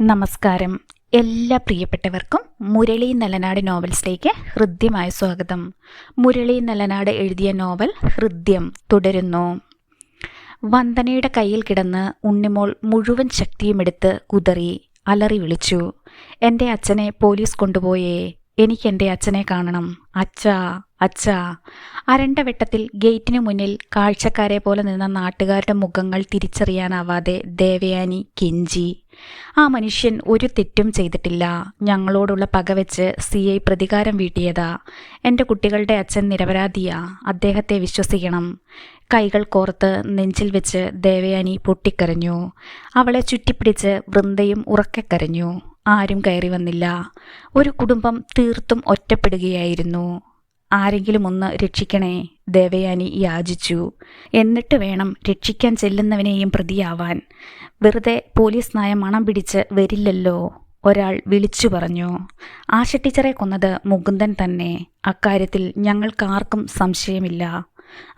നമസ്കാരം. എല്ലാ പ്രിയപ്പെട്ടവർക്കും മുരളി നല്ലനാട് നോവൽസിലേക്ക് ഹൃദ്യമായ സ്വാഗതം. മുരളി നല്ലനാട് എഴുതിയ നോവൽ ഹൃദ്യം തുടരുന്നു. വന്ദനയുടെ കയ്യിൽ കിടന്ന് ഉണ്ണിമോൾ മുഴുവൻ ശക്തിയുമെടുത്ത് കുതറി അലറി വിളിച്ചു. എന്റെ അച്ഛനെ പോലീസ് കൊണ്ടുപോയേ എനിക്ക് എന്റെ അച്ഛനെ കാണണം. അച്ഛാ അച്ഛാ. അരണ്ട വെട്ടത്തിൽ ഗേറ്റിന് മുന്നിൽ കാഴ്ചക്കാരെ പോലെ നിന്ന നാട്ടുകാരുടെ മുഖങ്ങൾ തിരിച്ചറിയാനാവാതെ ദേവയാനി കെഞ്ചി. ആ മനുഷ്യൻ ഒരു തെറ്റും ചെയ്തിട്ടില്ല. ഞങ്ങളോടുള്ള പക വെച്ച് സി ഐ പ്രതികാരം വീട്ടിയതാ. എന്റെ കുട്ടികളുടെ അച്ഛൻ നിരപരാധിയാ. അദ്ദേഹത്തെ വിശ്വസിക്കണം. കൈകൾ കോർത്ത് നെഞ്ചിൽ വെച്ച് ദേവയാനി പൊട്ടിക്കരഞ്ഞു. അവളെ ചുറ്റിപ്പിടിച്ച് വൃന്ദയും ഉറക്കെ കരഞ്ഞു. ആരും കയറി വന്നില്ല. ഒരു കുടുംബം തീർത്തും ഒറ്റപ്പെടുകയായിരുന്നു. ആരെങ്കിലും ഒന്ന് രക്ഷിക്കണേ ദേവയാനി യാചിച്ചു. എന്നിട്ട് വേണം രക്ഷിക്കാൻ ചെല്ലുന്നവനെയും പ്രതിയാവാൻ. വെറുതെ പോലീസ് നായ മണം പിടിച്ച് വരില്ലല്ലോ ഒരാൾ വിളിച്ചു പറഞ്ഞു. ആ ഷെട്ടിച്ചറെ കൊന്നത് മുകുന്ദൻ തന്നെ. അക്കാര്യത്തിൽ ഞങ്ങൾക്കാർക്കും സംശയമില്ല.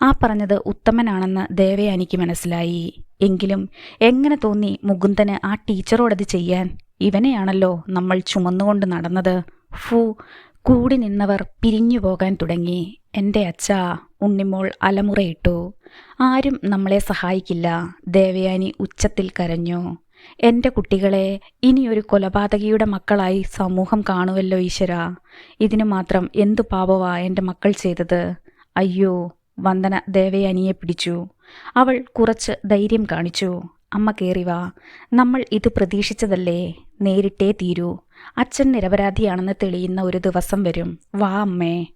ആ പറഞ്ഞത് ഉത്തമനാണെന്ന് ദേവയാനിക്ക് മനസ്സിലായി. എങ്കിലും എങ്ങനെ തോന്നി മുകുന്ദന് ആ ടീച്ചറോടത് ചെയ്യാൻ? ഇവനെയാണല്ലോ നമ്മൾ ചുമന്നുകൊണ്ട് നടന്നത്. ഫൂ കൂടി നിന്നവർ പിരിഞ്ഞു പോകാൻ തുടങ്ങി. എന്റെ അച്ഛ ഉണ്ണിമോൾ അലമുറയിട്ടു. ആരും നമ്മളെ സഹായിക്കില്ല. ദേവയാനി ഉച്ചത്തിൽ കരഞ്ഞു. എന്റെ കുട്ടികളെ ഇനിയൊരു കൊലപാതകിയുടെ മക്കളായി സമൂഹം കാണുമല്ലോ ഈശ്വര. ഇതിനു മാത്രം എന്തു പാപവാ എന്റെ മക്കൾ ചെയ്തത്? അയ്യോ വന്ദന ദേവയാനിയെ പിടിച്ചു. അവൾ കുറച്ച് ധൈര്യം കാണിച്ചു. അമ്മ കയറി വാ. നമ്മൾ ഇത് പ്രതീക്ഷിച്ചതല്ലേ? നേരിട്ടേ തീരൂ. അച്ഛൻ നിരപരാധിയാണെന്ന് തെളിയുന്ന ഒരു ദിവസം വരും. വാ അമ്മേ.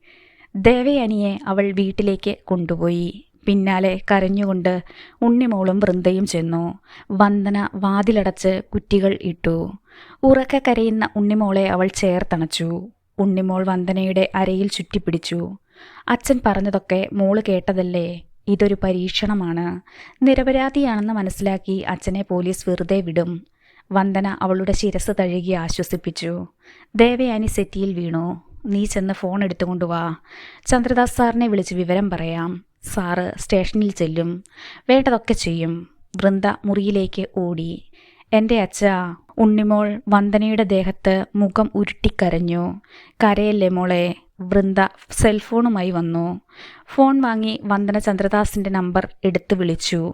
ദേവയാനിയെ അവൾ വീട്ടിലേക്ക് കൊണ്ടുപോയി. പിന്നാലെ കരഞ്ഞുകൊണ്ട് ഉണ്ണിമോളും വൃന്ദയും ചെന്നു. വന്ദന വാതിലടച്ച് കുറ്റികൾ ഇട്ടു. ഉറക്ക കരയുന്ന ഉണ്ണിമോളെ അവൾ ചേർത്തണച്ചു. ഉണ്ണിമോൾ വന്ദനയുടെ അരയിൽ ചുറ്റിപ്പിടിച്ചു. അച്ഛൻ പറഞ്ഞതൊക്കെ മോൾ കേട്ടതല്ലേ? ഇതൊരു പരീക്ഷണമാണ്. നിരപരാധിയാണെന്ന് മനസ്സിലാക്കി അച്ഛനെ പോലീസ് വെറുതെ വിടും. വന്ദന അവളുടെ ശിരസ് തഴുകി ആശ്വസിപ്പിച്ചു. ദേവയാനി സെറ്റിയിൽ വീണു. നീ ചെന്ന് ഫോൺ എടുത്തുകൊണ്ട് വാ. ചന്ദ്രദാസ് സാറിനെ വിളിച്ച് വിവരം പറയാം. സാറ് സ്റ്റേഷനിൽ ചെല്ലും. വേണ്ടതൊക്കെ ചെയ്യും. വൃന്ദ മുറിയിലേക്ക് ഓടി. എന്റെ അച്ഛ ഉണ്ണിമോൾ വന്ദനയുടെ ദേഹത്ത് മുഖം ഉരുട്ടിക്കരഞ്ഞു. കരയല്ലേ മോളെ? വൃന്ദ സെൽഫോണുമായി വന്നു. ഫോൺ വാങ്ങി വന്ദന ചന്ദ്രദാസിന്റെ നമ്പർ എടുത്ത് വിളിച്ചു.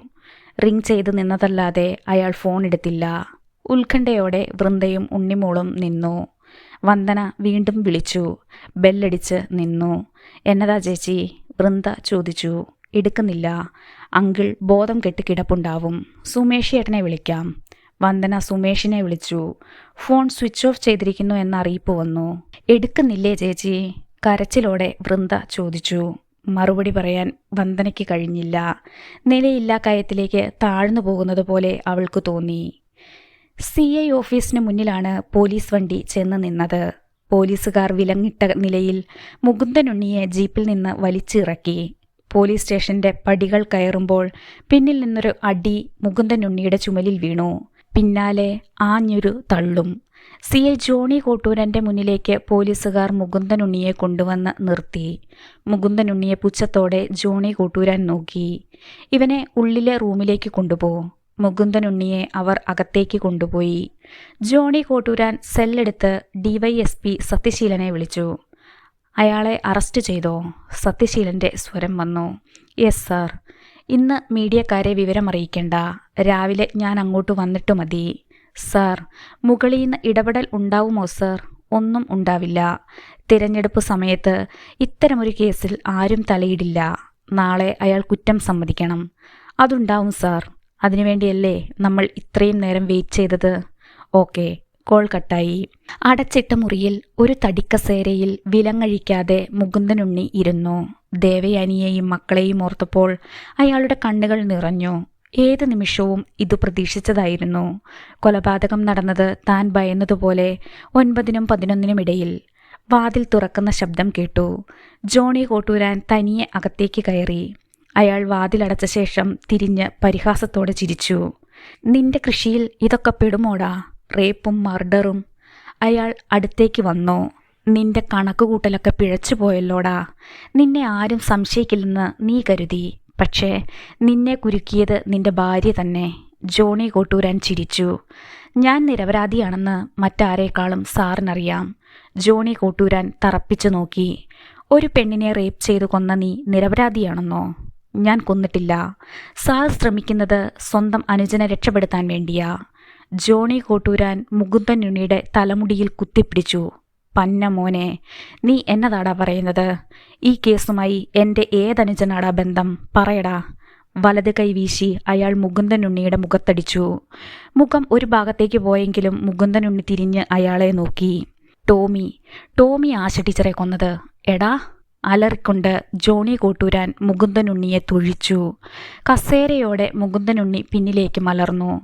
റിംഗ് ചെയ്ത് നിന്നതല്ലാതെ അയാൾ ഫോൺ എടുത്തില്ല. ഉത്കണ്ഠയോടെ വൃന്ദയും ഉണ്ണിമോളും നിന്നു. വന്ദന വീണ്ടും വിളിച്ചു. ബെല്ലടിച്ച് നിന്നു. എന്നതാ ചേച്ചി? വൃന്ദ ചോദിച്ചു. എടുക്കുന്നില്ല. അങ്കിൾ ബോധം കെട്ട് കിടപ്പുണ്ടാവും. സുമേഷ് ഏട്ടനെ വിളിക്കാം. വന്ദന സുമേഷിനെ വിളിച്ചു. ഫോൺ സ്വിച്ച് ഓഫ് ചെയ്തിരിക്കുന്നു എന്ന അറിയിപ്പ് വന്നു. എടുക്കുന്നില്ലേ ചേച്ചി? കരച്ചിലോടെ വൃന്ദ ചോദിച്ചു മറുപടി പറയാൻ വന്ദനയ്ക്ക് കഴിഞ്ഞില്ല. നിലയില്ലാ കയത്തിലേക്ക് താഴ്ന്നു പോകുന്നത് പോലെ അവൾക്ക് തോന്നി. സി ഐ ഓഫീസിന് മുന്നിലാണ് പോലീസ് വണ്ടി ചെന്ന് നിന്നത്. പോലീസുകാർ വിലങ്ങിട്ട നിലയിൽ മുകുന്ദനുണ്ണിയെ ജീപ്പിൽ നിന്ന് വലിച്ചിറക്കി. പോലീസ് സ്റ്റേഷന്റെ പടികൾ കയറുമ്പോൾ പിന്നിൽ നിന്നൊരു അടി മുകുന്ദനുണ്ണിയുടെ ചുമലിൽ വീണു. പിന്നാലെ ആഞ്ഞൊരു തള്ളും. സി എ ജോണി കോട്ടൂരന്റെ മുന്നിലേക്ക് പോലീസുകാർ മുകുന്ദനുണ്ണിയെ കൊണ്ടുവന്ന് നിർത്തി. മുകുന്ദനുണ്ണിയെ പുച്ഛത്തോടെ ജോണി കോട്ടൂരൻ നോക്കി. ഇവനെ ഉള്ളിലെ റൂമിലേക്ക് കൊണ്ടുപോ മുകുന്ദനുണ്ണിയെ അവർ അകത്തേക്ക് കൊണ്ടുപോയി. ജോണി കോട്ടൂരാൻ സെല്ലെടുത്ത് ഡിവൈ എസ് പി സത്യശീലനെ വിളിച്ചു. അയാളെ അറസ്റ്റ് ചെയ്തോ? സത്യശീലന്റെ സ്വരം വന്നു. Yes sir. ഇന്ന് മീഡിയക്കാരെ വിവരമറിയിക്കേണ്ട. രാവിലെ ഞാൻ അങ്ങോട്ട് വന്നിട്ട് മതി. സാർ മുകളിൽ ഇടപെടൽ ഉണ്ടാവുമോ സാർ? ഒന്നും ഉണ്ടാവില്ല. തിരഞ്ഞെടുപ്പ് സമയത്ത് ഇത്തരമൊരു കേസിൽ ആരും തലയിടില്ല. നാളെ അയാൾ കുറ്റം സമ്മതിക്കണം. അതുണ്ടാവും സാർ. അതിനുവേണ്ടിയല്ലേ നമ്മൾ ഇത്രയും നേരം വെയിറ്റ് ചെയ്തത്? ഓക്കെ കോൾ കട്ടായി. അടച്ചിട്ട മുറിയിൽ ഒരു തടിക്കസേരയിൽ വിലങ്ങഴിക്കാതെ മുകുന്ദനുണ്ണി ഇരുന്നു. ദേവയാനിയെയും മക്കളെയും ഓർത്തപ്പോൾ അയാളുടെ കണ്ണുകൾ നിറഞ്ഞു. ഏത് നിമിഷവും ഇത് പ്രതീക്ഷിച്ചതായിരുന്നു. കൊലപാതകം നടന്നത് താൻ ഭയന്നതുപോലെ ഒൻപതിനും പതിനൊന്നിനും ഇടയിൽ. വാതിൽ തുറക്കുന്ന ശബ്ദം കേട്ടു. ജോണി കോട്ടൂരാൻ തനിയെ അകത്തേക്ക് കയറി. അയാൾ വാതിലടച്ച ശേഷം തിരിഞ്ഞ് പരിഹാസത്തോടെ ചിരിച്ചു. നിന്റെ കൃഷിയിൽ ഇതൊക്കെ പെടുമോടാ? റേപ്പും മർഡറും. അയാൾ അടുത്തേക്ക് വന്നു. നിന്റെ കണക്കുകൂട്ടലൊക്കെ പിഴച്ചു പോയല്ലോടാ നിന്നെ ആരും സംശയിക്കില്ലെന്ന് നീ കരുതി. പക്ഷേ നിന്നെ കുരുക്കിയത് നിന്റെ ഭാര്യ തന്നെ. ജോണി കോട്ടൂരാൻ ചിരിച്ചു. ഞാൻ നിരപരാധിയാണെന്ന് മറ്റാരേക്കാളും സാറിനറിയാം. ജോണി കോട്ടൂരാൻ തറപ്പിച്ചു നോക്കി. ഒരു പെണ്ണിനെ റേപ്പ് ചെയ്തു കൊന്ന നീ നിരപരാധിയാണെന്നോ? ഞാൻ കൊന്നിട്ടില്ല. സാർ ശ്രമിക്കുന്നത് സ്വന്തം അനുജനെ രക്ഷപ്പെടുത്താൻ വേണ്ടിയാ. ജോണി കോട്ടൂരാൻ മുകുന്ദൻ ഉണ്ണിയുടെ തലമുടിയിൽ കുത്തിപ്പിടിച്ചു. പന്ന മോനെ നീ എന്നതാടാ പറയുന്നത്? ഈ കേസുമായി എന്റെ ഏതനുജനാടാ ബന്ധം? പറയടാ. വലത് കൈ വീശി അയാൾ മുകുന്ദൻ ഉണ്ണിയുടെ മുഖത്തടിച്ചു. മുഖം ഒരു ഭാഗത്തേക്ക് പോയെങ്കിലും മുകുന്ദൻ ഉണ്ണി തിരിഞ്ഞ് അയാളെ നോക്കി. ടോമി ടോമി ആശ ടീച്ചറെ കൊന്നത്. എടാ അലറിക്കൊണ്ട് ജോണി കോട്ടൂരാൻ മുകുന്ദൻ ഉണ്ണിയെ തൊഴിച്ചു. കസേരയോടെ മുകുന്ദൻ ഉണ്ണി പിന്നിലേക്ക് മലർന്നു.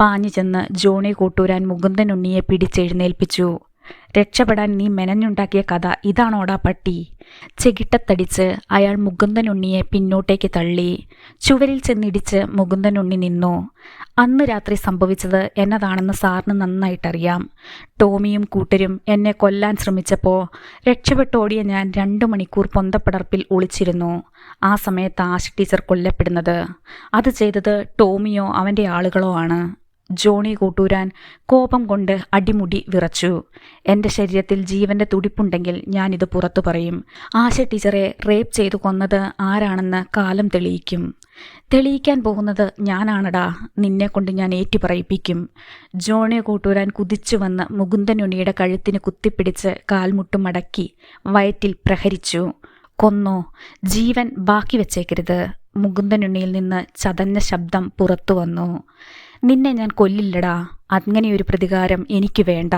പാഞ്ഞു ചെന്ന് ജോണി കോട്ടൂരാൻ മുകുന്ദൻ ഉണ്ണിയെ പിടിച്ചെഴുന്നേൽപ്പിച്ചു. രക്ഷപ്പെടാൻ നീ മെനഞ്ഞുണ്ടാക്കിയ കഥ ഇതാണോടാ പട്ടി? ചെകിട്ടത്തടിച്ച് അയാൾ മുകുന്ദനുണ്ണിയെ പിന്നോട്ടേക്ക് തള്ളി. ചുവരിൽ ചെന്നിടിച്ച് മുകുന്ദനുണ്ണി നിന്നു. അന്ന് രാത്രി സംഭവിച്ചത് എന്നതാണെന്ന് സാറിന് നന്നായിട്ടറിയാം. ടോമിയും കൂട്ടരും എന്നെ കൊല്ലാൻ ശ്രമിച്ചപ്പോൾ രക്ഷപ്പെട്ടോടിയ ഞാൻ രണ്ടു മണിക്കൂർ പൊന്തപ്പടർപ്പിൽ ഒളിച്ചിരുന്നു. ആ സമയത്ത് ആശ ടീച്ചർ കൊല്ലപ്പെടുന്നത്. അത് ചെയ്തത് ടോമിയോ അവന്റെ ആളുകളോ ആണ്. ജോണി കൂട്ടൂരാൻ കോപം കൊണ്ട് അടിമുടി വിറച്ചു. എന്റെ ശരീരത്തിൽ ജീവന്റെ തുടിപ്പുണ്ടെങ്കിൽ ഞാനിത് പുറത്തു പറയും. ആശ ടീച്ചറെ റേപ്പ് ചെയ്തു കൊന്നത് ആരാണെന്ന് കാലം തെളിയിക്കും. തെളിയിക്കാൻ പോകുന്നത് ഞാനാണടാ. നിന്നെ കൊണ്ട് ഞാൻ ഏറ്റുപറയിപ്പിക്കും ജോണി കൂട്ടൂരാൻ കുതിച്ചു വന്ന് മുകുന്ദനുണിയുടെ കഴുത്തിന് കുത്തിപ്പിടിച്ച് കാൽമുട്ടും മടക്കി വയറ്റിൽ പ്രഹരിച്ചു. കൊന്നോ ജീവൻ ബാക്കി വെച്ചേക്കരുത്. മുകുന്ദനുണ്ണിയിൽ നിന്ന് ചതഞ്ഞ ശബ്ദം പുറത്തു വന്നു. നിന്നെ ഞാൻ കൊല്ലില്ലടാ. അങ്ങനെയൊരു പ്രതികാരം എനിക്ക് വേണ്ട.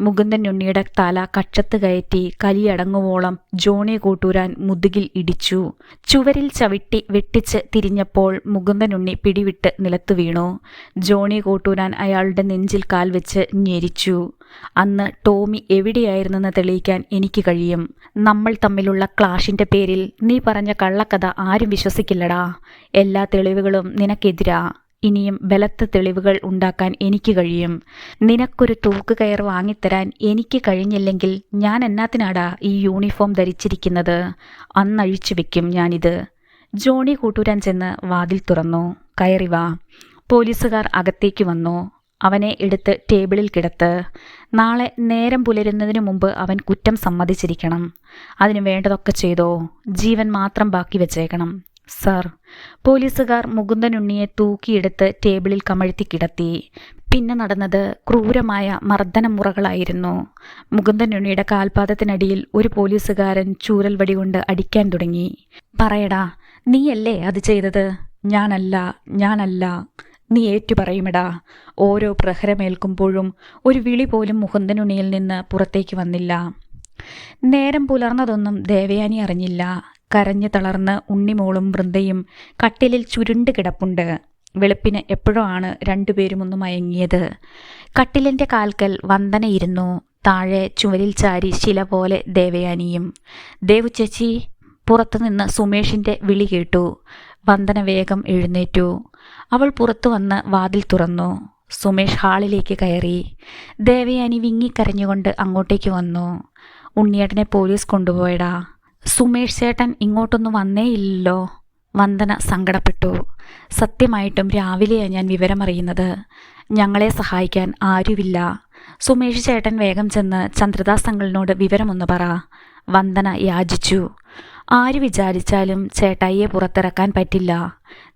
മുകുന്ദൻ ഉണ്ണിയുടെ തല കക്ഷത്ത് കയറ്റി കലിയടങ്ങുവോളം ജോണി കൂട്ടൂരാൻ മുതുകിൽ ഇടിച്ചു. ചുവരിൽ ചവിട്ടി വെട്ടിച്ച് തിരിഞ്ഞപ്പോൾ മുകുന്ദൻ ഉണ്ണി പിടിവിട്ട് നിലത്തു വീണു. ജോണി കൂട്ടൂരാൻ അയാളുടെ നെഞ്ചിൽ കാൽ വെച്ച് ഞെരിച്ചു. അന്ന് ടോമി എവിടെയായിരുന്നെന്ന് തെളിയിക്കാൻ എനിക്ക് കഴിയും. നമ്മൾ തമ്മിലുള്ള ക്ലാഷിന്റെ പേരിൽ നീ പറഞ്ഞ കള്ളക്കഥ ആരും വിശ്വസിക്കില്ലടാ. എല്ലാ തെളിവുകളും നിനക്കെതിരാ. ഇനിയും ബലത്ത തെളിവുകൾ ഉണ്ടാക്കാൻ എനിക്ക് കഴിയും. നിനക്കൊരു തൂക്കുകയർ വാങ്ങിത്തരാൻ എനിക്ക് കഴിഞ്ഞില്ലെങ്കിൽ ഞാൻ എന്നാത്തിനാടാ ഈ യൂണിഫോം ധരിച്ചിരിക്കുന്നത്? അന്നഴിച്ചു വെക്കും ഞാനിത്. ജോണി കൂട്ടൂരാൻ ചെന്ന് വാതിൽ തുറന്നു. കയറി വാ. പോലീസുകാർ അകത്തേക്ക് വന്നു. അവനെ എടുത്ത് ടേബിളിൽ കിടത്ത്. നാളെ നേരം പുലരുന്നതിനു മുമ്പ് അവൻ കുറ്റം സമ്മതിച്ചിരിക്കണം. അതിന് വേണ്ടതൊക്കെ ചെയ്തോ? ജീവൻ മാത്രം ബാക്കി വെച്ചേക്കണം. സർ. പോലീസുകാർ മുകുന്ദനുണ്ണിയെ തൂക്കിയെടുത്ത് ടേബിളിൽ കമഴ്ത്തി കിടത്തി. പിന്നെ നടന്നത് ക്രൂരമായ മർദ്ദനമുറകളായിരുന്നു. മുകുന്ദനുണ്ണിയുടെ കാൽപാദത്തിനടിയിൽ ഒരു പോലീസുകാരൻ ചൂരൽ വടികൊണ്ട് അടിക്കാൻ തുടങ്ങി. പറയടാ നീയല്ലേ അത് ചെയ്തത്? ഞാനല്ല ഞാനല്ല. നീ ഏറ്റു പറയുമിടാ. ഓരോ പ്രഹരമേൽക്കുമ്പോഴും ഒരു വിളി പോലും മുകുന്ദനുണ്ണിയിൽ നിന്ന് പുറത്തേക്ക് വന്നില്ല. നേരം പുലർന്നതൊന്നും ദേവയാനി അറിഞ്ഞില്ല. കരഞ്ഞു തളർന്ന് ഉണ്ണിമോളും വൃന്ദയും കട്ടിലിൽ ചുരുണ്ട് കിടപ്പുണ്ട്. വെളുപ്പിന് എപ്പോഴോ ആണ് രണ്ടുപേരും ഒന്ന് മയങ്ങിയത്. കട്ടിലിന്റെ കാൽക്കൽ വന്ദനയിരുന്നു. താഴെ ചുവരിൽ ചാരി ശില പോലെ ദേവയാനിയും. ദേവു ചേച്ചി പുറത്തുനിന്ന് സുമേഷിന്റെ വിളി കേട്ടു. വന്ദന വേഗം എഴുന്നേറ്റു. അവൾ പുറത്തു വന്ന് വാതിൽ തുറന്നു. സുമേഷ് ഹാളിലേക്ക് കയറി. ദേവയാനി വിങ്ങിക്കരഞ്ഞുകൊണ്ട് അങ്ങോട്ടേക്ക് വന്നു. ഉണ്ണിയേട്ടനെ പോലീസ് കൊണ്ടുപോയടാ. സുമേഷ് ചേട്ടൻ ഇങ്ങോട്ടൊന്നും വന്നേയില്ലല്ലോ. വന്ദന സങ്കടപ്പെട്ടു. സത്യമായിട്ടും രാവിലെയാണ് ഞാൻ വിവരമറിയുന്നത്. ഞങ്ങളെ സഹായിക്കാൻ ആരുമില്ല. സുമേഷ് ചേട്ടൻ വേഗം ചെന്ന് ചന്ദ്രദാസ് അങ്കിളിനോട് വിവരമൊന്ന് പറ. വന്ദന യാചിച്ചു. ആര് വിചാരിച്ചാലും ചേട്ടായിയെ പുറത്തിറക്കാൻ പറ്റില്ല.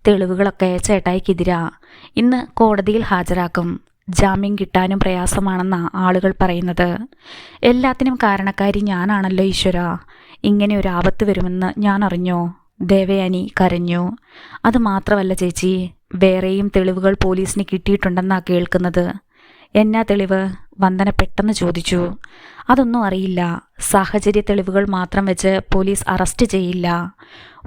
തെളിവുകളൊക്കെ ചേട്ടായിക്കെതിരാ. ഇന്ന് കോടതിയിൽ ഹാജരാക്കും. ജാമ്യം കിട്ടാനും പ്രയാസമാണെന്നാണ് ആളുകൾ പറയുന്നത്. എല്ലാത്തിനും കാരണക്കാരി ഞാനാണല്ലോ ഈശ്വര. ഇങ്ങനെ ഒരു ആപത്ത് വരുമെന്ന് ഞാൻ അറിഞ്ഞോ? ദേവയാനി കരഞ്ഞു. അത് മാത്രമല്ല ചേച്ചി വേറെയും തെളിവുകൾ പോലീസിന് കിട്ടിയിട്ടുണ്ടെന്നാ കേൾക്കുന്നത്. എന്നാ തെളിവ്? വന്ദന പെട്ടെന്ന് ചോദിച്ചു. അതൊന്നും അറിയില്ല. സാഹചര്യ തെളിവുകൾ മാത്രം വെച്ച് പോലീസ് അറസ്റ്റ് ചെയ്യില്ല.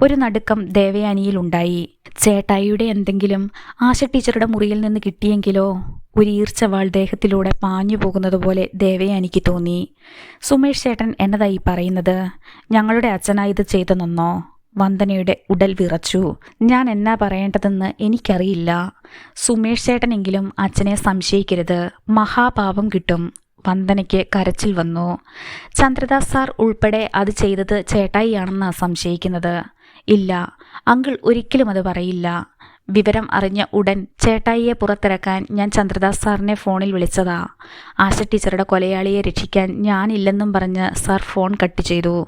ഒരു നടുക്കം ദേവയാനിയിൽ ഉണ്ടായി. ചേട്ടായിയുടെ എന്തെങ്കിലും ആശ ടീച്ചറുടെ മുറിയിൽ നിന്ന് കിട്ടിയെങ്കിലോ? ഒരു ഈർച്ചവാൾ ദേഹത്തിലൂടെ പാഞ്ഞു പോകുന്നത് പോലെ ദേവയാനിക്ക് തോന്നി. സുമേഷ് ചേട്ടൻ എന്നതായി പറയുന്നത് ഞങ്ങളുടെ അച്ഛനായി ഇത് ചെയ്തെന്നോ വന്ദനയുടെ ഉടൽ വിറച്ചു. ഞാൻ എന്നാ പറയേണ്ടതെന്ന് എനിക്കറിയില്ല. സുമേഷ് ചേട്ടനെങ്കിലും അച്ഛനെ സംശയിക്കരുത്. മഹാപാപം കിട്ടും. വന്ദനയ്ക്ക് കരച്ചിൽ വന്നു. ചന്ദ്രദാസ് സാർ ഉൾപ്പെടെ അത് ചെയ്തത് ചേട്ടായിയാണെന്നാണ് സംശയിക്കുന്നത്. ഇല്ല അങ്കിൾ ഒരിക്കലും അത് പറയില്ല. വിവരം അറിഞ്ഞ ഉടൻ ചേട്ടായിയെ പുറത്തിറക്കാൻ ഞാൻ ചന്ദ്രദാസ് സാറിനെ ഫോണിൽ വിളിച്ചതാ. ആശ ടീച്ചറുടെ കൊലയാളിയെ രക്ഷിക്കാൻ ഞാനില്ലെന്നും പറഞ്ഞ് സാർ ഫോൺ കട്ട് ചെയ്തു.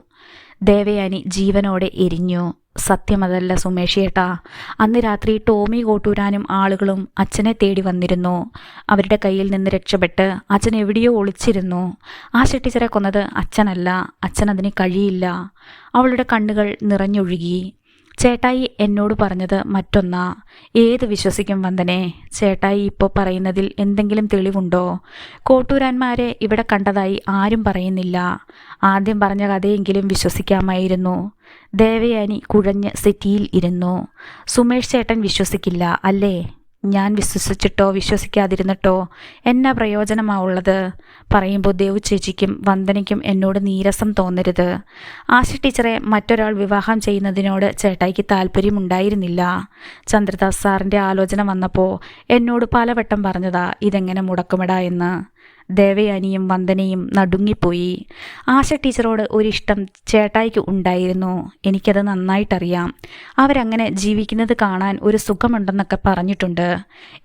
ദേവയാനി ജീവനോടെ എരിഞ്ഞു. സത്യമതല്ല സുമേഷേട്ടാ അന്ന് രാത്രി ടോമി കോട്ടൂരാനും ആളുകളും അച്ഛനെ തേടി വന്നിരുന്നു. അവരുടെ കയ്യിൽ നിന്ന് രക്ഷപ്പെട്ട് അച്ഛൻ എവിടെയോ ഒളിച്ചിരുന്നു. ആ ടീച്ചറെ കൊന്നത് അച്ഛനല്ല. അച്ഛൻ അതിന് കഴിയില്ല. അവളുടെ കണ്ണുകൾ നിറഞ്ഞൊഴുകി. ചേട്ടായി എന്നോട് പറഞ്ഞത് മറ്റൊന്നാ. ഏത് വിശ്വസിക്കും വന്ദനെ? ചേട്ടായി ഇപ്പോൾ പറയുന്നതിൽ എന്തെങ്കിലും തെളിവുണ്ടോ? കോട്ടൂരാന്മാരെ ഇവിടെ കണ്ടതായി ആരും പറയുന്നില്ല. ആദ്യം പറഞ്ഞ കഥയെങ്കിലും വിശ്വസിക്കാമായിരുന്നു. ദേവയാനി കുഴഞ്ഞ് സെറ്റിയിൽ ഇരുന്നു. സുമേഷ് ചേട്ടൻ വിശ്വസിക്കില്ല അല്ലേ? ഞാൻ വിശ്വസിച്ചിട്ടോ വിശ്വസിക്കാതിരുന്നിട്ടോ എന്നാ പ്രയോജനമാ ഉള്ളത്? പറയുമ്പോൾ ദേവു ചേച്ചിക്കും വന്ദനയ്ക്കും എന്നോട് നീരസം തോന്നരുത്. ആശ ടീച്ചറെ മറ്റൊരാൾ വിവാഹം ചെയ്യുന്നതിനോട് ചേട്ടായിക്ക് താല്പര്യമുണ്ടായിരുന്നില്ല. ചന്ദ്രദാസ് സാറിന്റെ ആലോചന വന്നപ്പോൾ എന്നോട് പലവട്ടം പറഞ്ഞതാ ഇതെങ്ങനെ മുടക്കുമിടാ എന്ന്. ദേവയാനിയും വന്ദനയും നടുങ്ങിപ്പോയി. ആശ ടീച്ചറോട് ഒരിഷ്ടം ചേട്ടായിക്ക് ഉണ്ടായിരുന്നു. എനിക്കത് നന്നായിട്ടറിയാം. അവരങ്ങനെ ജീവിക്കുന്നത് കാണാൻ ഒരു സുഖമുണ്ടെന്നൊക്കെ പറഞ്ഞിട്ടുണ്ട്.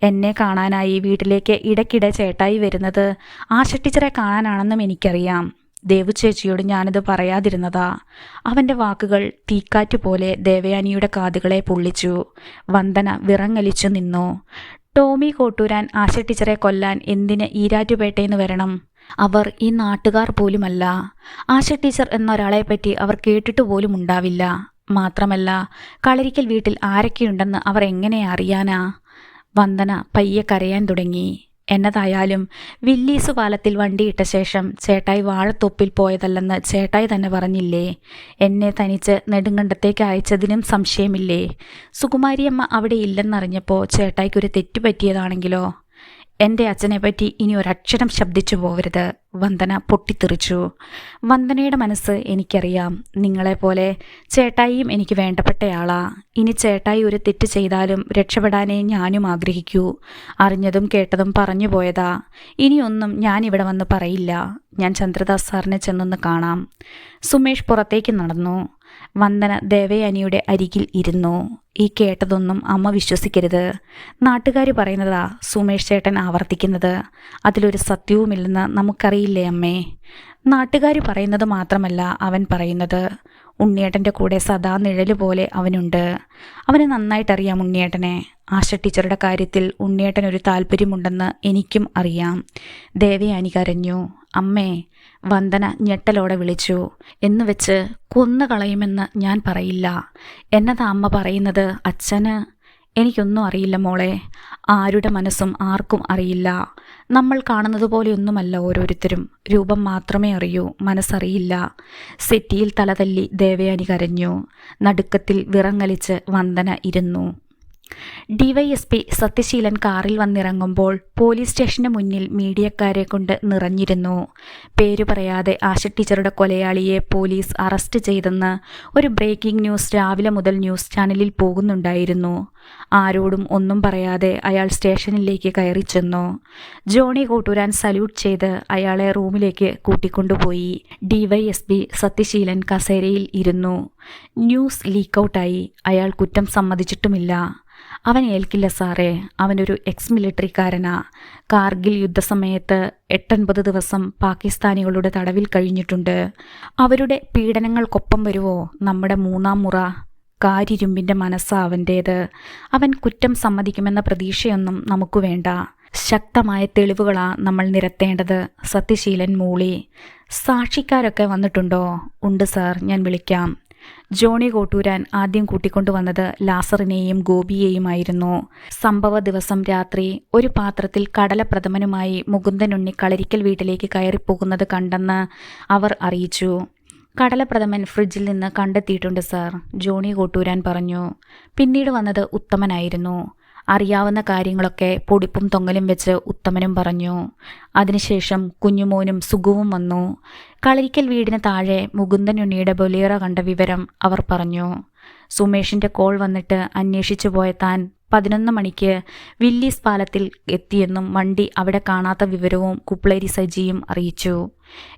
എന്നെ കാണാനായി വീട്ടിലേക്ക് ഇടയ്ക്കിടെ ചേട്ടായി വരുന്നത് ആശ ടീച്ചറെ കാണാനാണെന്നും എനിക്കറിയാം. ദേവു ചേച്ചിയോട് ഞാനിത് പറയാതിരുന്നതാ. അവന്റെ വാക്കുകൾ തീക്കാറ്റ് പോലെ ദേവയാനിയുടെ കാതുകളെ പൊള്ളിച്ചു. വന്ദന വിറങ്ങലിച്ചു നിന്നു. ടോമി കോട്ടൂരാൻ ആശ ടീച്ചറെ കൊല്ലാൻ എന്തിന് ഈരാറ്റുപേട്ടയെന്ന് വരണം? അവർ ഈ നാട്ടുകാർ പോലുമല്ല. ആശ ടീച്ചർ എന്നൊരാളെപ്പറ്റി അവർ കേട്ടിട്ട് പോലും ഉണ്ടാവില്ല. മാത്രമല്ല കളരിക്കൽ വീട്ടിൽ ആരൊക്കെയുണ്ടെന്ന് അവർ എങ്ങനെ അറിയാനാ? വന്ദന പയ്യെ കരയാൻ തുടങ്ങി. എന്നതായാലും വില്ലീസ് പാലത്തിൽ വണ്ടിയിട്ട ശേഷം ചേട്ടായി വാഴത്തൊപ്പിൽ പോയതല്ലെന്ന് ചേട്ടായി തന്നെ പറഞ്ഞില്ലേ? എന്നെ തനിച്ച് നെടുങ്കണ്ടത്തേക്ക് അയച്ചതിനും സംശയമില്ലേ? സുകുമാരിയമ്മ അവിടെ ഇല്ലെന്നറിഞ്ഞപ്പോൾ ചേട്ടായിക്കൊരു തെറ്റുപറ്റിയതാണെങ്കിലോ എന്റെ അച്ഛനെപ്പറ്റി ഇനി ഒരക്ഷരം ശബ്ദിച്ചു പോകരുത്. വന്ദന പൊട്ടിത്തെറിച്ചു. വന്ദനയുടെ മനസ്സ് എനിക്കറിയാം. നിങ്ങളെപ്പോലെ ചേട്ടായിയും എനിക്ക് വേണ്ടപ്പെട്ടയാളാ. ഇനി ചേട്ടായി ഒരു തെറ്റ് ചെയ്താലും രക്ഷപ്പെടാനേ ഞാനും ആഗ്രഹിക്കൂ. അറിഞ്ഞതും കേട്ടതും പറഞ്ഞു പോയതാ. ഇനിയൊന്നും ഞാൻ ഇവിടെ വന്ന് പറയില്ല. ഞാൻ ചന്ദ്രദാസ് സാറിനെ ചെന്നൊന്ന് കാണാം. സുമേഷ് പുറത്തേക്ക് നടന്നു. വന്ദന ദേവയാനിയുടെ അരികിൽ ഇരുന്നു. ഈ കേട്ടതൊന്നും അമ്മ വിശ്വസിക്കരുത്. നാട്ടുകാർ പറയുന്നതാ സുമേഷ് ചേട്ടൻ ആവർത്തിക്കുന്നത്. അതിലൊരു സത്യവുമില്ലെന്ന് നമുക്കറിയില്ലേ അമ്മേ? നാട്ടുകാർ പറയുന്നത് മാത്രമല്ല അവൻ പറയുന്നത്. ഉണ്ണിയേട്ടന്റെ കൂടെ സദാ നിഴൽ പോലെ അവനുണ്ട്. അവന് നന്നായിട്ടറിയാം ഉണ്ണിയേട്ടനെ. ആശ ടീച്ചറുടെ കാര്യത്തിൽ ഉണ്ണിയേട്ടൻ ഒരു താല്പര്യമുണ്ടെന്ന് എനിക്കും അറിയാം. ദേവയാനി കരഞ്ഞു. അമ്മേ വന്ദന ഞെട്ടലോടെ വിളിച്ചു. എന്ന് വെച്ച് കൊന്നു കളയുമെന്ന് ഞാൻ പറയില്ല. എന്നതാ അമ്മ പറയുന്നത്? അച്ഛന്? എനിക്കൊന്നും അറിയില്ല മോളെ. ആരുടെ മനസ്സും ആർക്കും അറിയില്ല. നമ്മൾ കാണുന്നത് പോലെയൊന്നുമല്ല ഓരോരുത്തരും. രൂപം മാത്രമേ അറിയൂ മനസ്സറിയില്ല. സെറ്റിയിൽ തലതല്ലി ദേവയാനി കരഞ്ഞു. നടുക്കത്തിൽ വിറങ്ങലിച്ച് വന്ദന ഇരുന്നു. ഡിവൈഎസ്പി സത്യശീലൻ കാറിൽ വന്നിറങ്ങുമ്പോൾ പോലീസ് സ്റ്റേഷന് മുന്നിൽ മീഡിയക്കാരെ കൊണ്ട് നിറഞ്ഞിരുന്നു. പേരു പറയാതെ ആശ ടീച്ചറുടെ കൊലയാളിയെ പോലീസ് അറസ്റ്റ് ചെയ്തെന്ന് ഒരു ബ്രേക്കിംഗ് ന്യൂസ് രാവിലെ മുതൽ ന്യൂസ് ചാനലിൽ പോകുന്നുണ്ടായിരുന്നു. ആരോടും ഒന്നും പറയാതെ അയാൾ സ്റ്റേഷനിലേക്ക് കയറി ചെന്നു. ജോണി കൂട്ടുരാൻ സല്യൂട്ട് ചെയ്ത് അയാളെ റൂമിലേക്ക് കൂട്ടിക്കൊണ്ടുപോയി. ഡിവൈഎസ്പി സത്യശീലൻ കസേരയിൽ ഇരുന്നു. ന്യൂസ് ലീക്ക് ലീക്കൗട്ടായി. അയാൾ കുറ്റം സമ്മതിച്ചിട്ടുമില്ല. അവൻ ഏൽക്കില്ല സാറേ. അവനൊരു എക്സ് മിലിറ്ററിക്കാരനാ കാർഗിൽ യുദ്ധസമയത്ത് എട്ടൊൻപത് ദിവസം പാകിസ്ഥാനികളുടെ തടവിൽ കഴിഞ്ഞിട്ടുണ്ട്. അവരുടെ പീഡനങ്ങൾക്കൊപ്പം വരുവോ? നമ്മുടെ മൂന്നാം മുറ. കാരിരുമ്പിന്റെ മനസ്സാ അവന്റേത് അവൻ കുറ്റം സമ്മതിക്കുമെന്ന പ്രതീക്ഷയൊന്നും നമുക്ക് വേണ്ട. ശക്തമായ തെളിവുകളാ നമ്മൾ നിരത്തേണ്ടത് സത്യശീലൻ മൂളി. സാക്ഷിക്കാരൊക്കെ വന്നിട്ടുണ്ടോ? ഉണ്ട് സാർ ഞാൻ വിളിക്കാം. ജോണി കോട്ടൂരാൻ ആദ്യം കൂട്ടിക്കൊണ്ടുവന്നത് ലാസറിനെയും ഗോപിയെയുമായിരുന്നു. സംഭവ ദിവസം രാത്രി ഒരു പാത്രത്തിൽ കടലപ്രഥമനുമായി മുകുന്ദനുണ്ണി കളരിക്കൽ വീട്ടിലേക്ക് കയറിപ്പോകുന്നത് കണ്ടെന്ന് അവർ അറിയിച്ചു. കടലപ്രഥമൻ ഫ്രിഡ്ജിൽ നിന്ന് കണ്ടെത്തിയിട്ടുണ്ട് സാർ ജോണി കോട്ടൂരാൻ പറഞ്ഞു. പിന്നീട് വന്നത് ഉത്തമനായിരുന്നു. അറിയാവുന്ന കാര്യങ്ങളൊക്കെ പൊടിപ്പും തൊങ്ങലും വെച്ച് ഉത്തമനും പറഞ്ഞു. അതിനുശേഷം കുഞ്ഞുമോനും സുഖവും വന്നു. കളരിക്കൽ വീടിന് താഴെ മുകുന്ദൻ ഉണ്ണിയുടെ ബൊലേറ കണ്ട വിവരം അവർ പറഞ്ഞു. സുമേഷിന്റെ കോൾ വന്നിട്ട് അന്വേഷിച്ചു പോയ താൻ പതിനൊന്ന് മണിക്ക് വില്ലീസ് പാലത്തിൽ എത്തിയെന്നും വണ്ടി അവിടെ കാണാത്ത വിവരവും കുപ്ലേരി സജിയും അറിയിച്ചു.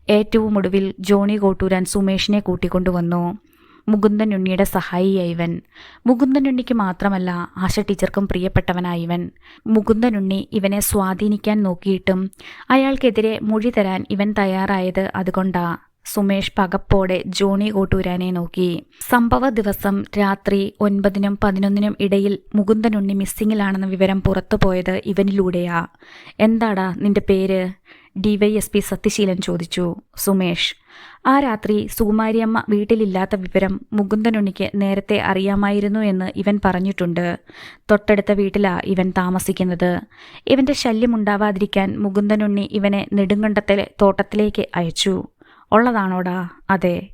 ഏറ്റവും ഒടുവിൽ ജോണി കോട്ടൂരാൻ സുമേഷിനെ കൂട്ടിക്കൊണ്ടുവന്നു. മുകുന്ദനുണ്ണിയുടെ സഹായിയായി ഇവൻ മുകുന്ദനുണ്ണിക്ക് മാത്രമല്ല ആശ ടീച്ചർക്കും പ്രിയപ്പെട്ടവനായി ഇവൻ മുകുന്ദനുണ്ണി ഇവനെ സ്വാധീനിക്കാൻ നോക്കിയിട്ടും അയാൾക്കെതിരെ മൊഴി തരാൻ ഇവൻ തയ്യാറായത് അതുകൊണ്ടാ. സുമേഷ് പകപ്പോടെ ജോണി കോട്ടൂരാനെ നോക്കി. സംഭവ ദിവസം രാത്രി ഒൻപതിനും പതിനൊന്നിനും ഇടയിൽ മുകുന്ദനുണ്ണി മിസ്സിങ്ങിലാണെന്ന വിവരം പുറത്തുപോയത് ഇവനിലൂടെയാ. എന്താടാ നിന്റെ പേര്? ഡിവൈഎസ്പി സത്യശീലൻ ചോദിച്ചു. സുമേഷ് ആ രാത്രി സുകുമാരിയമ്മ വീട്ടിലില്ലാത്ത വിവരം മുകുന്ദനുണ്ണിക്ക് നേരത്തെ അറിയാമായിരുന്നു എന്ന് ഇവൻ പറഞ്ഞിട്ടുണ്ട്. തൊട്ടടുത്ത വീട്ടിലാ ഇവൻ താമസിക്കുന്നത്. ഇവന്റെ ശല്യമുണ്ടാവാതിരിക്കാൻ മുകുന്ദനുണ്ണി ഇവനെ നെടുങ്കണ്ടത്തിലെ തോട്ടത്തിലേക്ക് അയച്ചു. ഉള്ളതാണോടാ? അതെ.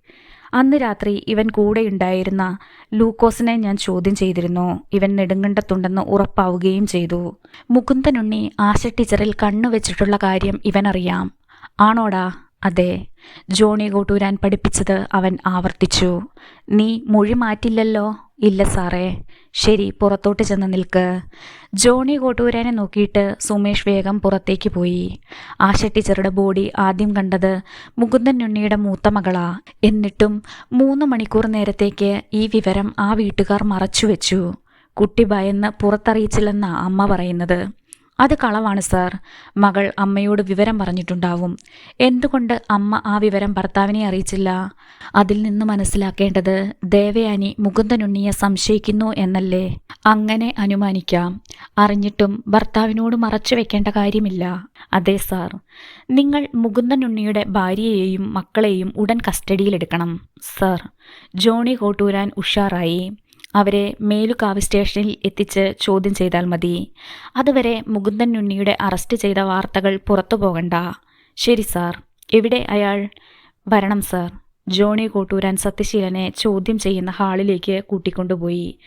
അന്ന് രാത്രി ഇവൻ കൂടെയുണ്ടായിരുന്ന ലൂക്കോസിനെ ഞാൻ ചോദ്യം ചെയ്തിരുന്നു. ഇവൻ നെടുങ്കണ്ടത്തുണ്ടെന്ന് ഉറപ്പാവുകയും ചെയ്തു. മുകുന്ദനുണ്ണി ആശ ടീച്ചറിൽ കണ്ണുവെച്ചിട്ടുള്ള കാര്യം ഇവനറിയാം. ആണോടാ? അതെ ജോണി കോട്ടൂരാൻ പഠിപ്പിച്ചത് അവൻ ആവർത്തിച്ചു. നീ മൊഴി മാറ്റില്ലല്ലോ? ഇല്ല സാറേ. ശരി പുറത്തോട്ട് ചെന്ന് നിൽക്ക്. ജോണി കോട്ടൂരാനെ നോക്കിയിട്ട് സുമേഷ് വേഗം പുറത്തേക്ക് പോയി. ആശ ടീച്ചറുടെ ബോഡി ആദ്യം കണ്ടത് മുകുന്ദൻ ഉണ്ണിയുടെ മൂത്ത മകളാ. എന്നിട്ടും മൂന്ന് മണിക്കൂർ നേരത്തേക്ക് ഈ വിവരം ആ വീട്ടുകാർ മറച്ചുവെച്ചു. കുട്ടി ഭയന്ന് പുറത്തറിയിച്ചില്ലെന്നാ അമ്മ പറയുന്നത്. അത് കളവാണ് സാർ. മകൾ അമ്മയോട് വിവരം പറഞ്ഞിട്ടുണ്ടാവും. എന്തുകൊണ്ട് അമ്മ ആ വിവരം ഭർത്താവിനെ അറിയിച്ചില്ല? അതിൽ നിന്ന് മനസ്സിലാക്കേണ്ടത് ദേവയാനി മുകുന്ദനുണ്ണിയെ സംശയിക്കുന്നു എന്നല്ലേ? അങ്ങനെ അനുമാനിക്കാം. അറിഞ്ഞിട്ടും ഭർത്താവിനോട് മറച്ചു വെക്കേണ്ട കാര്യമില്ല. അതെ സാർ. നിങ്ങൾ മുകുന്ദനുണ്ണിയുടെ ഭാര്യയെയും മക്കളെയും ഉടൻ കസ്റ്റഡിയിലെടുക്കണം സാർ. ജോണി കോട്ടൂരാൻ ഉഷാറായി. അവരെ മേലുകാവ് സ്റ്റേഷനിൽ എത്തിച്ച് ചോദ്യം ചെയ്താൽ മതി. അതുവരെ മുകുന്ദൻ ഉണ്ണിയുടെ അറസ്റ്റ് ചെയ്ത വാർത്തകൾ പുറത്തു പോകണ്ട. ശരി സാർ. എവിടെ അയാൾ? വരണം സാർ. ജോണി കോട്ടൂരാൻ സത്യശീലനെ ചോദ്യം ചെയ്യുന്ന ഹാളിലേക്ക് കൂട്ടിക്കൊണ്ടുപോയി.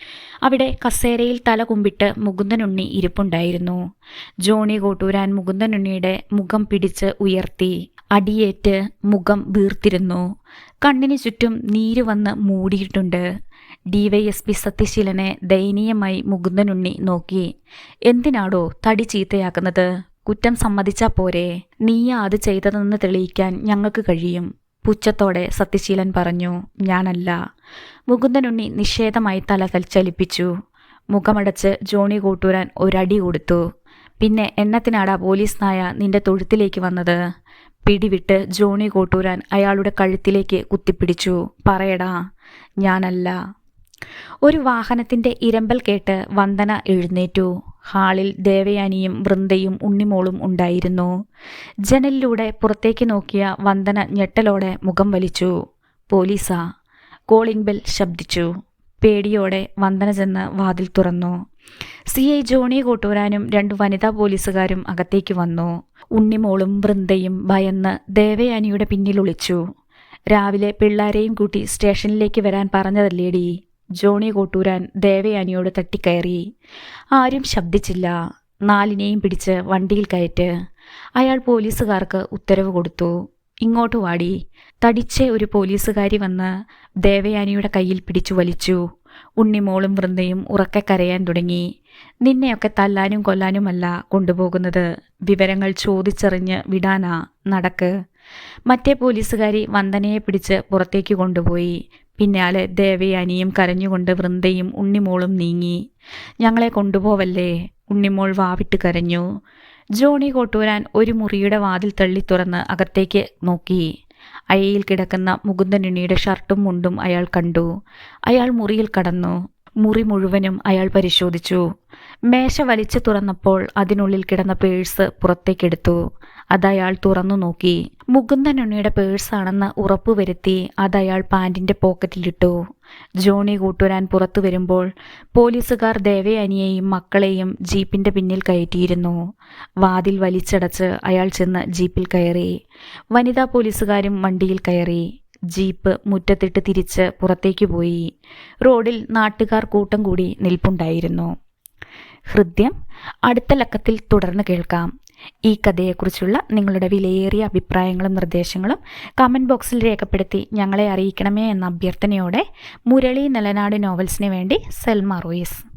അവിടെ കസേരയിൽ തല കുമ്പിട്ട് മുകുന്ദനുണ്ണി ഇരിപ്പുണ്ടായിരുന്നു. ജോണി കോട്ടൂരാൻ മുകുന്ദനുണ്ണിയുടെ മുഖം പിടിച്ച് ഉയർത്തി. അടിയേറ്റ് മുഖം വീർത്തിരുന്നു. കണ്ണിന് ചുറ്റും നീര് വന്ന് മൂടിയിട്ടുണ്ട്. ഡിവൈഎസ്പി സത്യശീലനെ ദയനീയമായി മുകുന്ദനുണ്ണി നോക്കി. എന്തിനാടോ തടി ചീത്തയാക്കുന്നത്? കുറ്റം സമ്മതിച്ചാ പോരെ. നീയാ അത് ചെയ്തതെന്ന് തെളിയിക്കാൻ ഞങ്ങൾക്ക് കഴിയും. പുച്ഛത്തോടെ സത്യശീലൻ പറഞ്ഞു ഞാനല്ല. മുകുന്ദനുണ്ണി നിഷേധമായി തല ചലിപ്പിച്ചു മുഖമടച്ച് ജോണി കൂട്ടൂരാൻ ഒരടി കൊടുത്തു. പിന്നെ എണ്ണത്തിനാടാ പോലീസ് നായ നിന്റെ തൊഴുത്തിലേക്ക് വന്നത്? പിടിവിട്ട് ജോണി കോട്ടൂരാൻ അയാളുടെ കഴുത്തിലേക്ക് കുത്തിപ്പിടിച്ചു. പറയടാ ഞാനല്ല. ഒരു വാഹനത്തിന്റെ ഇരമ്പൽ കേട്ട് വന്ദന എഴുന്നേറ്റു. ഹാളിൽ ദേവയാനിയും വൃന്ദയും ഉണ്ണിമോളും ഉണ്ടായിരുന്നു. ജനലിലൂടെ പുറത്തേക്ക് നോക്കിയ വന്ദന ഞെട്ടലോടെ മുഖം വലിച്ചു. പോലീസാ കോളിംഗ് ബെൽ ശബ്ദിച്ചു. പേടിയോടെ വന്ദന ചെന്ന് വാതിൽ തുറന്നു. സി. ഐ. ജോണി കൂട്ടൂരാനും രണ്ട് വനിതാ പോലീസുകാരും അകത്തേക്ക് വന്നു. ഉണ്ണിമോളും വൃന്ദയും ഭയന്ന് ദേവയാനിയുടെ പിന്നിൽ ഒളിച്ചു. രാവിലെ പിള്ളാരെയും കൂട്ടി സ്റ്റേഷനിലേക്ക് വരാൻ പറഞ്ഞതല്ലേടി? ജോണി കോട്ടൂരാൻ ദേവയാനിയോട് തട്ടിക്കയറി. ആരും ശബ്ദിച്ചില്ല. നാലിനെയും പിടിച്ച് വണ്ടിയിൽ കയറ്റ്. അയാൾ പോലീസുകാർക്ക് ഉത്തരവ് കൊടുത്തു. ഇങ്ങോട്ട് വാടി. തടിച്ച ഒരു പോലീസുകാരി വന്ന് ദേവയാനിയുടെ കയ്യിൽ പിടിച്ചു വലിച്ചു. ഉണ്ണിമോളും വൃന്ദയും ഉറക്കെ കരയാൻ തുടങ്ങി. നിന്നെയൊക്കെ തല്ലാനും കൊല്ലാനുമല്ല കൊണ്ടുപോകുന്നത്. വിവരങ്ങൾ ചോദിച്ചറിഞ്ഞ് വിടാനാ നടക്ക്. മറ്റേ പോലീസുകാരി വന്ദനയെ പിടിച്ച് പുറത്തേക്ക് കൊണ്ടുപോയി. പിന്നാലെ ദേവയാനിയും കരഞ്ഞുകൊണ്ട് വൃന്ദയും ഉണ്ണിമോളും നീങ്ങി. ഞങ്ങളെ കൊണ്ടുപോവല്ലേ? ഉണ്ണിമോൾ വാവിട്ട് കരഞ്ഞു. ജോണി കോട്ടൂരാൻ ഒരു മുറിയുടെ വാതിൽ തള്ളി തുറന്ന് അകത്തേക്ക് നോക്കി. അയയിൽ കിടക്കുന്ന മുകുന്ദനുണ്ണിയുടെ ഷർട്ടും മുണ്ടും അയാൾ കണ്ടു. അയാൾ മുറിയിൽ കടന്നു. മുറി മുഴുവനും അയാൾ പരിശോധിച്ചു. മേശ വലിച്ചു തുറന്നപ്പോൾ അതിനുള്ളിൽ കിടന്ന പേഴ്സ് പുറത്തേക്കെടുത്തു. അതയാൾ തുറന്നു നോക്കി. മുകുന്ദനുണ്ണിയുടെ പേഴ്സാണെന്ന് ഉറപ്പുവരുത്തി അതയാൾ പാൻറിന്റെ പോക്കറ്റിലിട്ടു. ജോണി കൂട്ടുവരാൻ പുറത്തു വരുമ്പോൾ പോലീസുകാർ ദേവയാനിയെയും മക്കളെയും ജീപ്പിന്റെ പിന്നിൽ കയറ്റിയിരുന്നു. വാതിൽ വലിച്ചടച്ച് അയാൾ ചെന്ന് ജീപ്പിൽ കയറി. വനിതാ പോലീസുകാരും വണ്ടിയിൽ കയറി. ജീപ്പ് മുറ്റത്തിട്ട് തിരിച്ച് പുറത്തേക്ക് പോയി. റോഡിൽ നാട്ടുകാർ കൂട്ടം കൂടി നിൽപ്പുണ്ടായിരുന്നു. ഹൃദ്യം അടുത്ത ലക്കത്തിൽ തുടർന്ന് കേൾക്കാം. ഈ കഥയെക്കുറിച്ചുള്ള നിങ്ങളുടെ വിലയേറിയ അഭിപ്രായങ്ങളും നിർദ്ദേശങ്ങളും കമന്റ് ബോക്സിൽ രേഖപ്പെടുത്തി ഞങ്ങളെ അറിയിക്കണമേ എന്ന അഭ്യർത്ഥനയോടെ മുരളി നിലനാട് നോവൽസിന് വേണ്ടി സെൽമ റോയിസ്.